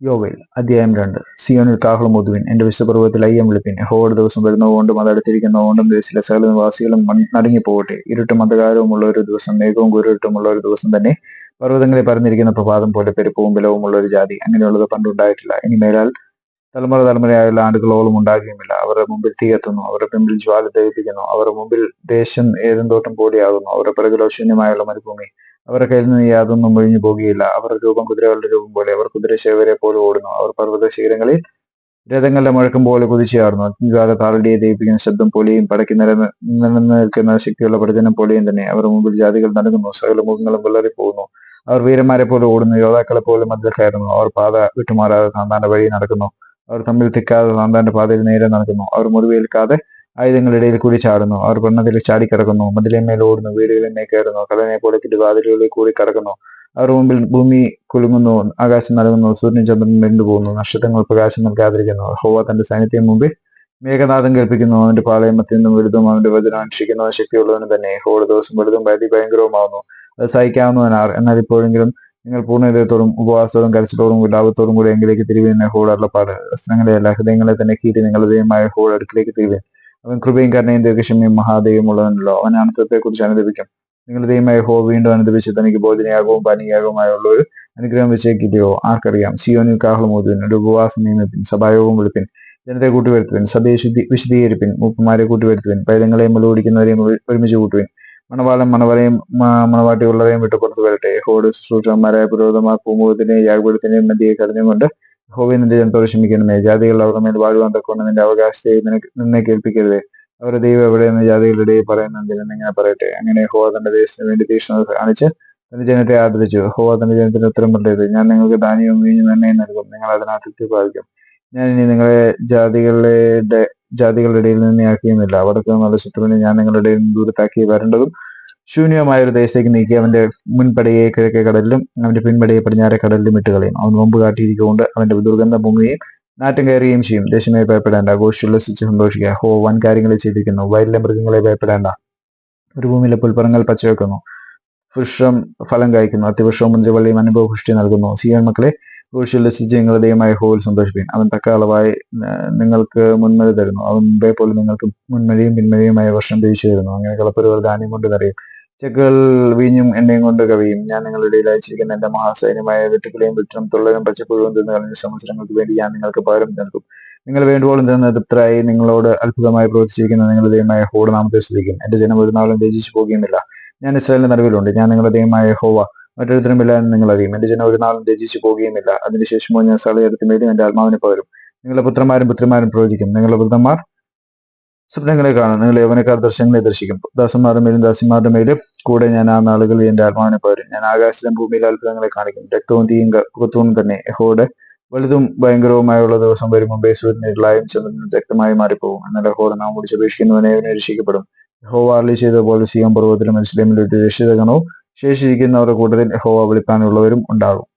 യോവേൽ അധ്യായം രണ്ട്. സിയോനിൽ കാഹളം ഒതുവിൻ എന്റെ വിശ്വപർവത്തിൽ അയ്യം വിളിപ്പിൻ. ഹോട് ദിവസം വരുന്നതുകൊണ്ടും അത് അടുത്തിരിക്കുന്നതുകൊണ്ടും ദേശത്തിലെ സകല നിവാസികളും നടങ്ങി നടുങ്ങിപ്പോകട്ടെ. ഇരുട്ടും അന്ധകാരവുമുള്ള ഒരു ദിവസം മേഘവും ഗുരുട്ടുമുള്ള ഒരു ദിവസം തന്നെ പർവതങ്ങളിൽ പറഞ്ഞിരിക്കുന്ന പ്രഭാതം പോലെ പെരുപ്പവും ബലവുമുള്ള ഒരു ജാതി. അങ്ങനെയുള്ളത് പണ്ടുണ്ടായിട്ടില്ല. ഇനി മേലാൽ തലമുറ തലമുറയായുള്ള ആണ്ടുകളോളം ഉണ്ടാകുകയുമില്ല. അവരുടെ മുമ്പിൽ തീ എത്തുന്നു അവരുടെ പിമ്പിൽ ജ്വാല ദഹിപ്പിക്കുന്നു അവരുടെ മുമ്പിൽ ദേശം ഏതെന്തോട്ടം തോട്ടം പോലെയാകുന്നു അവരുടെ പിറകിലോ ശൂന്യമായുള്ള മരുഭൂമി അവരുടെ കയ്യിൽ നിന്ന് യാതൊന്നും ഒഴിഞ്ഞു പോകുകയില്ല. അവരുടെ രൂപം കുതിരകളുടെ രൂപം പോലെ അവർ കുതിരശേവരെ പോലെ ഓടുന്നു. അവർ പർവത ശിഖരങ്ങളിൽ രഥങ്ങളുടെ മുഴക്കം പോലെ കുതിച്ചാടുന്നു അഗ്നിജ്വാല താറടിയെ ദയിപ്പിക്കുന്ന ശബ്ദം പോലെയും പടക്കി നിലനിന്ന് നിലനിൽക്കുന്ന ശക്തിയുള്ള പ്രചനം പോലെയും തന്നെ അവർ മുമ്പിൽ ജാതികൾ നടക്കുന്നു സകല മുഖങ്ങളും വിളറിപ്പോകുന്നു. അവർ വീരന്മാരെ പോലെ ഓടുന്നു യോദ്ധാക്കളെ പോലെ കയറുന്നു അവർ പാത വിട്ടുമാറാതെ താന്താന്റെ വഴി നടക്കുന്നു. അവർ തമ്മിൽ തിക്കാതെ താന്താന്റെ പാതയിൽ നേരെ നടക്കുന്നു. അവർ മുറിവേൽക്കാതെ ആയുധങ്ങളിടയിൽ കൂടി ചാടുന്നു. അവർ പെണ്ണതിൽ ചാടിക്കിടക്കുന്നു. മതിലേമേൽ ഓടുന്നു. വീടുകളിന്മേൽ കയറുന്നു. കടലിനെ പോലെ കിടുവാതിലുകളിൽ കൂടി കടക്കുന്നു. അവർ മുമ്പിൽ ഭൂമി കുലുങ്ങുന്നു. ആകാശം നൽകുന്നു സൂര്യൻ ചന്ദ്രൻ വെന്തു പോകുന്നു. നക്ഷത്രങ്ങൾ പ്രകാശം നൽകാതിരിക്കുന്നു. ഹോവ തന്റെ സൈന്യത്തിന് മുമ്പിൽ മേഘനാഥം കേൾപ്പിക്കുന്നു. അവന്റെ പാളയമത്തിൽ നിന്നും വലുതും അവന്റെ വചനം അനുഷ്ഠിക്കുന്നവൻ ശക്തിയുള്ളവന് തന്നെ. ഹോട് ദിവസം വലുതും ഭയതി ഭയങ്കരവുമാവുന്നു അത് സഹിക്കാവുന്നവനാർ. എന്നാൽ ഇപ്പോഴെങ്കിലും നിങ്ങൾ പൂർണഹൃദയത്തോടും ഉപവാസത്തോടും കരച്ചിലോടും ലാഭത്തോടും കൂടി എങ്കിലേക്ക് തിരിവിനെ ഹോട് വസ്ത്രങ്ങളെ എല്ലാ ഹൃദയങ്ങളെ തന്നെ കീറ്റി നിങ്ങളുടെ ദൈവമായ ഹോൾ അടുക്കിലേക്ക് തിരിവിൻ. അവൻ കൃപയും കരുണയും ദീർഘക്ഷമയും മഹാദൈവമുള്ളവനല്ലോ അവൻ അനർത്ഥത്തെ കുറിച്ച് അനുദപിക്കും. നിങ്ങളുടെ ദൈവമായ ഹോ വീണ്ടും അനുദപിച്ച് തനിക്ക് ബോധനയാകവും പാനീയാകവുമായുള്ള ഒരു അനുഗ്രഹം വെച്ചേക്കില്ലയോ ആർക്കറിയാം. സിയോനിൽ കാഹളം ഓതുവിൻ ഒരു ഉപവാസം നിയമിപ്പിൻ സഭായോഗം വിളിപ്പിൻ. ജനത്തെ കൂട്ടിവരുത്തുവിൻ. സഭയെ ശുദ്ധി വിശദീകരിപ്പിൻ മൂപ്പന്മാരെ കൂട്ടിവരുത്തുവിൻ. പൈതങ്ങളെയും മുലകുടിക്കുന്നവരെയും ഒരു- ഒരുമിച്ച് കൂട്ടുവിൻ. മണവാളം മണവരെയും വിട്ട് പുറത്തു വരട്ടെ. ഹോട് ശുശ്രൂഷന്മാരായ പുരോഹിതന്മാർ പൂമുഖത്തിന്റെയും യാഗപീഠത്തിന്റെയും മധ്യയെ കടഞ്ഞുകൊണ്ട് ഹോവി നിന്റെ ജനത്തോട് ക്ഷമിക്കണമേ. ജാതികൾ അവരുടെ മേൽ വാഴുവാൻ തക്കൊണ്ട് നിന്റെ അവകാശത്തെ നിന്നെ കേൾപ്പിക്കരുത്. അവരുടെ ദൈവം എവിടെയെന്ന് ജാതികളുടെ ഇടയിൽ പറയുന്നുണ്ടെങ്കിൽ ഇങ്ങനെ പറയട്ടെ. അങ്ങനെ ഹോവ തന്റെ ദേശത്തിന് വേണ്ടി തീക്ഷണത കാണിച്ച് തന്റെ ജനത്തെ ആദരിച്ചു ഹോവ തന്റെ ജനത്തിന് ഉത്തരം പറയരുത്. ഞാൻ നിങ്ങൾക്ക് ധാന്യവും വീഞ്ഞും എണ്ണയും നൽകും. നിങ്ങൾ അതിനകത്ത് പ്രാപിക്കും ഞാൻ ഇനി നിങ്ങളെ ജാതികളുടെ ജാതികളുടെ ഇടയിൽ നിന്ന് ആക്കിയെന്നില്ല അവർക്ക് നല്ല ശത്രുവിനെ ഞാൻ നിങ്ങളുടെ ഇടയിൽ നിന്ന് ദൂരത്താക്കി വരേണ്ടതും ശൂന്യമായ ഒരു ദേശത്തേക്ക് നീക്കി അവന്റെ മുൻപടയെ കിഴക്കേ കടലിലും അവന്റെ പിൻപടയെ പടിഞ്ഞാറെ കടലിലും ഇട്ട് കളയും. അവൻ മുമ്പ് കാട്ടിയിരിക്കൊണ്ട് അവന്റെ ദുർഗന്ധ ഭൂമിയെയും നാറ്റം കയറുകയും ചെയ്യും. ദേശമേ ഭയപ്പെടേണ്ട. ഘോഷിച്ചുല്ലസിച്ച് സന്തോഷിക്കുക ഹോ വൻ കാര്യങ്ങളെ ചെയ്തിരിക്കുന്നു. വയലിലെ മൃഗങ്ങളെ ഭയപ്പെടേണ്ട. ഒരു ഭൂമിയിലെ പുൽപ്പറങ്ങൾ പച്ചവെക്കുന്നു. വൃക്ഷം ഫലം കായ്ക്കുന്നു. അത്തിവൃക്ഷവും മുന്തിരിവള്ളിയും അനുഭവ പുഷ്ടി നൽകുന്നു. സിയോൻ മക്കളെ ഘോഷിച്ചുല്ലസിച്ച് നിങ്ങളുടെ ദൈവമായ സന്തോഷിപ്പിൻ. അവൻ തക്ക അളവായി നിങ്ങൾക്ക് മുൻമഴ തരുന്നു. അവൻ മുമ്പേ പോലും നിങ്ങൾക്ക് മുൻമഴയും പിന്മഴയുമായ വർഷം പിരിച്ചു തരുന്നു. അങ്ങനെ കളപ്പുരകൾ ധാന്യം കൊണ്ട് നിറയും. ചെക്കുകൾ വീഞ്ഞും എണ്ണയും കൊണ്ട് കവിയും. ഞാൻ നിങ്ങളുടെ ഇടയിൽ എന്റെ മഹാസൈന്യമായ വെട്ടുക്കിളിയും വിട്ടും തുള്ളലും പച്ചപ്പുഴവും തിന്നു കളഞ്ഞ സംവത്സരങ്ങൾക്ക് വേണ്ടി ഞാൻ നിങ്ങൾക്ക് പകരം നൽകും. നിങ്ങൾ വേണ്ടുവോളം തന്നെ തൃപ്തരായി നിങ്ങളോട് അത്ഭുതമായി പ്രവർത്തിച്ചിരിക്കുന്ന നിങ്ങളുടെ ദൈവമായ ഹോട് നാമത്തെ ശ്രദ്ധിക്കും എന്റെ ജനം ഒരു നാളും രചിച്ചു പോകുകയുമില്ല. ഞാൻ ഇസ്രായേലിന്റെ നടുവിലുണ്ട്. ഞാൻ നിങ്ങളുടെ ദൈവമായ ഹോവ മറ്റൊരുത്തരുമില്ല എന്ന് നിങ്ങൾ അറിയും എന്റെ ജനം ഒരു നാളും രചിച്ചു പോകുകയുമില്ല. അതിനുശേഷമോ ഞാൻ സളയത്തിന്മേലും എന്റെ ആത്മാവിനെ പകരും. നിങ്ങളുടെ പുത്രന്മാരും പുത്രിമാരും പ്രവചിക്കും. നിങ്ങളുടെ പുത്രന്മാർ സ്വപ്നങ്ങളെ കാണും. നിങ്ങൾ യവനക്കാർ ദർശനങ്ങളെ ദർശിക്കും. ദാസന്മാരുടെ മേലും ദാസിമാരുടെ മേലും കൂടെ ഞാൻ ആ നാളുകളിൽ എന്റെ ആത്മാവിനെ പകരും. ഞാൻ ആകാശത്തിലും ഭൂമിയിലെ അത്ഭുതങ്ങളെ കാണിക്കും. രക്തവും തീയും കുത്തവും തന്നെ. എഹോടെ വലുതും ഭയങ്കരവുമായുള്ള ദിവസം വരും മുമ്പേ ഇരുളായും ചന്ദ്രനും രക്തമായി മാറിപ്പോകും. എന്നാൽ എഹോടെ നാം വിളിച്ചപേക്ഷിക്കുന്നവനെ അവനെ രക്ഷിക്കപ്പെടും. എഹോ വാർലി ചെയ്ത പോലെ സിയം പർവതത്തിലും മനസ്സിലേമിലും ഒരു രക്ഷിതഗണവും ശേഷിച്ചിരിക്കുന്നവരുടെ കൂട്ടത്തിൽ യഹോവ വിളിപ്പാനുള്ളവരും ഉണ്ടാകും.